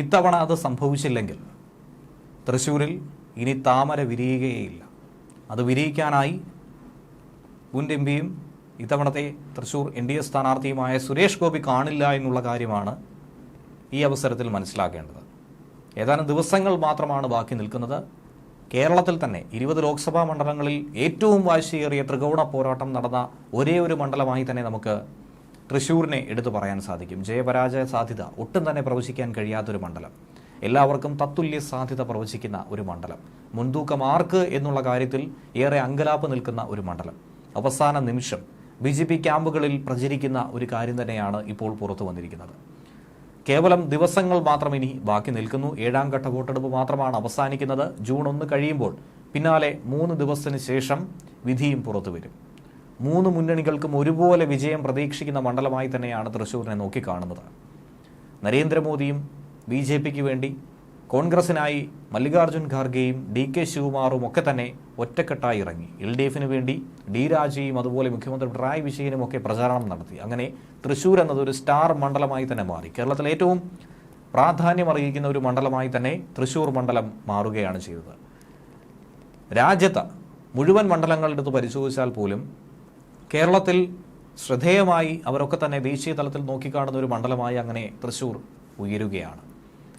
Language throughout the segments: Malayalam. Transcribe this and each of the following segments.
ഇത്തവണ അത് സംഭവിച്ചില്ലെങ്കിൽ തൃശ്ശൂരിൽ ഇനി താമര വിരിയുകയേയില്ല. അത് വിരിയിക്കാനായി മുൻ എം പിയും ഇത്തവണത്തെ തൃശ്ശൂർ എൻ ഡി എ സ്ഥാനാർത്ഥിയുമായ സുരേഷ് ഗോപി കാണില്ല എന്നുള്ള കാര്യമാണ് ഈ അവസരത്തിൽ മനസ്സിലാക്കേണ്ടത്. ഏതാനും ദിവസങ്ങൾ മാത്രമാണ് ബാക്കി നിൽക്കുന്നത്. കേരളത്തിൽ തന്നെ ഇരുപത് ലോക്സഭാ മണ്ഡലങ്ങളിൽ ഏറ്റവും വാശിയേറിയ ത്രികോണ പോരാട്ടം നടന്ന ഒരേ ഒരു മണ്ഡലമായി തന്നെ നമുക്ക് തൃശ്ശൂരിനെ എടുത്തു പറയാൻ സാധിക്കും. ജയപരാജയ സാധ്യത ഒട്ടും തന്നെ പ്രവചിക്കാൻ കഴിയാത്തൊരു മണ്ഡലം. എല്ലാവർക്കും തത്തുല്യ സാധ്യത പ്രവചിക്കുന്ന ഒരു മണ്ഡലം. മുൻതൂക്കം ആർക്ക് എന്നുള്ള കാര്യത്തിൽ ഏറെ അങ്കലാപ്പ് നിൽക്കുന്ന ഒരു മണ്ഡലം. അവസാന നിമിഷം ബി ജെ പി ക്യാമ്പുകളിൽ പ്രചരിക്കുന്ന ഒരു കാര്യം തന്നെയാണ് ഇപ്പോൾ പുറത്തു വന്നിരിക്കുന്നത്. കേവലം ദിവസങ്ങൾ മാത്രം ഇനി ബാക്കി നിൽക്കുന്നു. ഏഴാം ഘട്ട വോട്ടെടുപ്പ് മാത്രമാണ് അവസാനിക്കുന്നത്. ജൂൺ ഒന്ന് കഴിയുമ്പോൾ പിന്നാലെ മൂന്ന് ദിവസത്തിന് ശേഷം വിധിയും പുറത്തു വരും. മൂന്ന് മുന്നണികൾക്കും ഒരുപോലെ വിജയം പ്രതീക്ഷിക്കുന്ന മണ്ഡലമായി തന്നെയാണ് തൃശ്ശൂരിനെ നോക്കിക്കാണുന്നത്. നരേന്ദ്രമോദിയും ബി ജെ പിക്ക് വേണ്ടി കോൺഗ്രസിനായി മല്ലികാർജുൻ ഖാർഗെയും ഡി കെ ശിവകുമാറും ഒക്കെ തന്നെ ഒറ്റക്കെട്ടായി ഇറങ്ങി. എൽ ഡി എഫിന് വേണ്ടി ഡി രാജയും അതുപോലെ മുഖ്യമന്ത്രി പിണറായി വിജയനും ഒക്കെ പ്രചാരണം നടത്തി. അങ്ങനെ തൃശ്ശൂർ എന്നത് ഒരു സ്റ്റാർ മണ്ഡലമായി തന്നെ മാറി. കേരളത്തിലെ ഏറ്റവും പ്രാധാന്യം അറിയിക്കുന്ന ഒരു മണ്ഡലമായി തന്നെ തൃശ്ശൂർ മണ്ഡലം മാറുകയാണ് ചെയ്തത്. രാജ്യത്ത് മുഴുവൻ മണ്ഡലങ്ങളെടുത്ത് പരിശോധിച്ചാൽ പോലും കേരളത്തിൽ ശ്രദ്ധേയമായി അവരൊക്കെ തന്നെ ദേശീയ തലത്തിൽ നോക്കിക്കാണുന്ന ഒരു മണ്ഡലമായി അങ്ങനെ തൃശ്ശൂർ ഉയരുകയാണ്.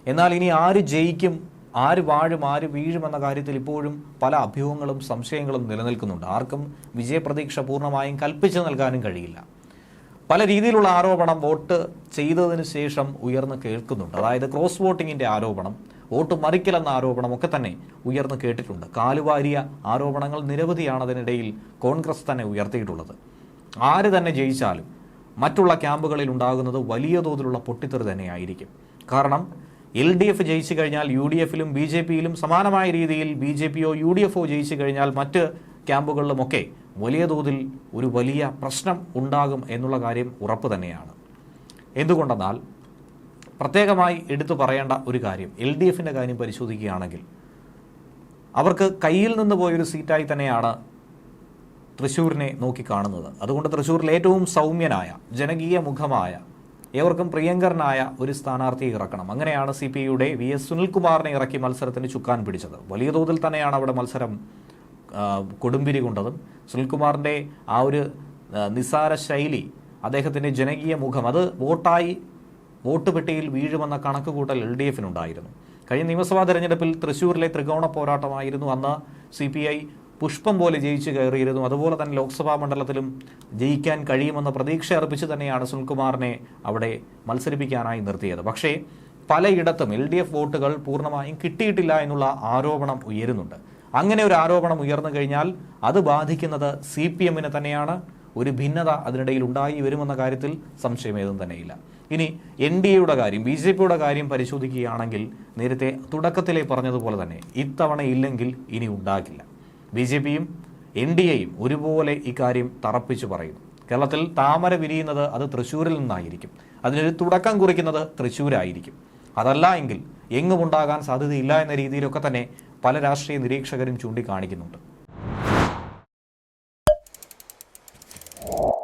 എന്നാൽ ഇനി ആര് ജയിക്കും ആര് വാഴും ആര് വീഴും എന്ന കാര്യത്തിൽ ഇപ്പോഴും പല അഭ്യൂഹങ്ങളും സംശയങ്ങളും നിലനിൽക്കുന്നുണ്ട്. ആർക്കും വിജയപ്രതീക്ഷ പൂർണമായും കൽപ്പിച്ചു നൽകാനും കഴിയില്ല. പല രീതിയിലുള്ള ആരോപണം വോട്ട് ചെയ്തതിന് ശേഷം ഉയർന്നു കേൾക്കുന്നുണ്ട്. അതായത് ക്രോസ് വോട്ടിങ്ങിന്റെ ആരോപണം വോട്ട് മറിക്കലെന്ന ആരോപണമൊക്കെ തന്നെ ഉയർന്നു കേട്ടിട്ടുണ്ട്. കാലുവാരിയ ആരോപണങ്ങൾ നിരവധിയാണ് അതിനിടയിൽ കോൺഗ്രസ് തന്നെ ഉയർത്തിയിട്ടുള്ളത്. ആര് തന്നെ ജയിച്ചാലും മറ്റുള്ള ക്യാമ്പുകളിൽ ഉണ്ടാകുന്നത് വലിയ തോതിലുള്ള പൊട്ടിത്തെറി തന്നെയായിരിക്കും. കാരണം എൽ ഡി എഫ് ജയിച്ചു കഴിഞ്ഞാൽ യു ഡി എഫിലും ബി ജെ പിയിലും സമാനമായ രീതിയിൽ ബി ജെ പിയോ യു ഡി എഫോ ജയിച്ചു കഴിഞ്ഞാൽ മറ്റ് ക്യാമ്പുകളിലുമൊക്കെ വലിയ തോതിൽ ഒരു വലിയ പ്രശ്നം ഉണ്ടാകും എന്നുള്ള കാര്യം ഉറപ്പ് തന്നെയാണ്. എന്തുകൊണ്ടെന്നാൽ പ്രത്യേകമായി എടുത്തു പറയേണ്ട ഒരു കാര്യം. എൽ ഡി എഫിന്റെ കാര്യം പരിശോധിക്കുകയാണെങ്കിൽ അവർക്ക് കയ്യിൽ നിന്ന് പോയൊരു സീറ്റായി തന്നെയാണ് തൃശ്ശൂരിനെ നോക്കിക്കാണുന്നത്. അതുകൊണ്ട് തൃശ്ശൂരിൽ ഏറ്റവും സൗമ്യനായ ജനകീയ മുഖമായ ഏവർക്കും പ്രിയങ്കരനായ ഒരു സ്ഥാനാർത്ഥിയെ ഇറക്കണം. അങ്ങനെയാണ് സി പി ഐയുടെ വി എസ് സുനിൽകുമാറിനെ ഇറക്കി മത്സരത്തിന് ചുക്കാൻ പിടിച്ചത്. വലിയ തോതിൽ തന്നെയാണ് അവിടെ മത്സരം കൊടുമ്പിരി കൊണ്ടതും. സുനിൽകുമാറിന്റെ ആ ഒരു നിസാര ശൈലി അദ്ദേഹത്തിന്റെ ജനകീയ മുഖം അത് വോട്ടായി വോട്ട് പെട്ടിയിൽ വീഴുമെന്ന കണക്കുകൂട്ടൽ എൽ ഡി എഫിനുണ്ടായിരുന്നു. കഴിഞ്ഞ നിയമസഭാ തെരഞ്ഞെടുപ്പിൽ തൃശൂരിലെ ത്രികോണ പോരാട്ടമായിരുന്നു. അന്ന് സി പി ഐ പുഷ്പം പോലെ ജയിച്ചു കയറിയിരുന്നു. അതുപോലെ തന്നെ ലോക്സഭാ മണ്ഡലത്തിലും ജയിക്കാൻ കഴിയുമെന്ന പ്രതീക്ഷ അർപ്പിച്ച് തന്നെയാണ് സുനിൽകുമാറിനെ അവിടെ മത്സരിപ്പിക്കാനായി നിർത്തിയത്. പക്ഷേ പലയിടത്തും എൽ ഡി എഫ് വോട്ടുകൾ പൂർണമായും കിട്ടിയിട്ടില്ല എന്നുള്ള ആരോപണം ഉയരുന്നുണ്ട്. അങ്ങനെ ഒരു ആരോപണം ഉയർന്നു കഴിഞ്ഞാൽ അത് ബാധിക്കുന്നത് സി പി എമ്മിനെ തന്നെയാണ്. ഒരു ഭിന്നത അതിനിടയിൽ ഉണ്ടായി വരുമെന്ന കാര്യത്തിൽ സംശയമേതും തന്നെയില്ല. ഇനി എൻ ഡി എയുടെ കാര്യം ബി ജെ പിയുടെ കാര്യം പരിശോധിക്കുകയാണെങ്കിൽ നേരത്തെ തുടക്കത്തിലേ പറഞ്ഞതുപോലെ തന്നെ ഇത്തവണ ഇല്ലെങ്കിൽ ഇനി ഉണ്ടാകില്ല. ബി ജെ പിയും എൻ ഡി എയും ഒരുപോലെ ഇക്കാര്യം തറപ്പിച്ചു പറയുന്നു കേരളത്തിൽ താമര വിരിയുന്നത് അത് തൃശ്ശൂരിൽ നിന്നായിരിക്കും. അതിനൊരു തുടക്കം കുറിക്കുന്നത് തൃശ്ശൂരായിരിക്കും. അതല്ല എങ്കിൽ എങ്ങുമുണ്ടാകാൻ സാധ്യതയില്ല എന്ന രീതിയിലൊക്കെ തന്നെ പല രാഷ്ട്രീയ നിരീക്ഷകരും ചൂണ്ടിക്കാണിക്കുന്നുണ്ട്. you